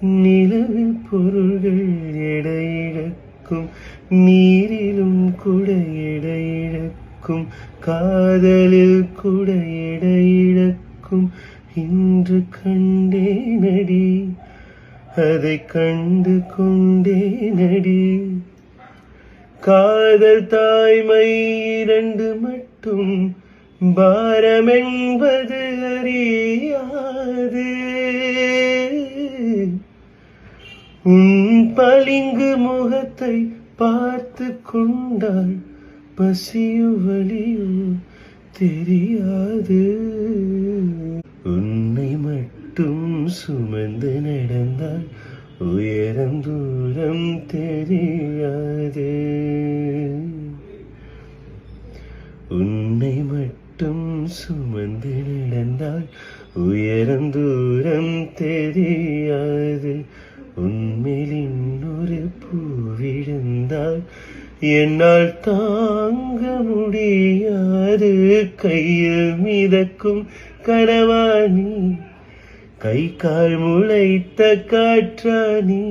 நிலவில் பொருள்கள் எடையிழக்கும் நீரிலும் கூட எடையிழக்கும் காதலில் கூட எடையிழக்கும். இன்று கண்டேனடி அதை கண்டு கொண்டேனடி காதல் தாய்மை இரண்டு மட்டும் பாரமென்பது அறியாது. உன் பளிங்கு முகத்தை பார்த்து கொண்டால் பசியு வலியோ தெரியாது. உன்னை மட்டும் சுமந்து நடந்தால் உயரம் தூரம் தெரியாது. உன்னை மட்டும் சுமந்து நடந்தால் உயரம் தூரம் தெரியாது. உன் விழுந்தால் என்னால் தாங்க முடியாது. கையில் மிதக்கும் கனவாணி கை கால் முளைத்த காற்றாணி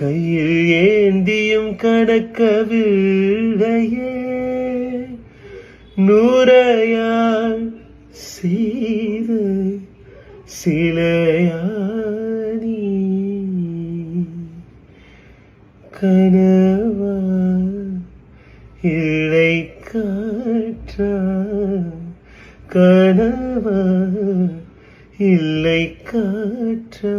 கையில் ஏந்தியும் கடக்கவில்லையே. நூறையால் செய்து சிலையால் கனவா இல்லை காற்றா கனவா இல்லை காற்றா.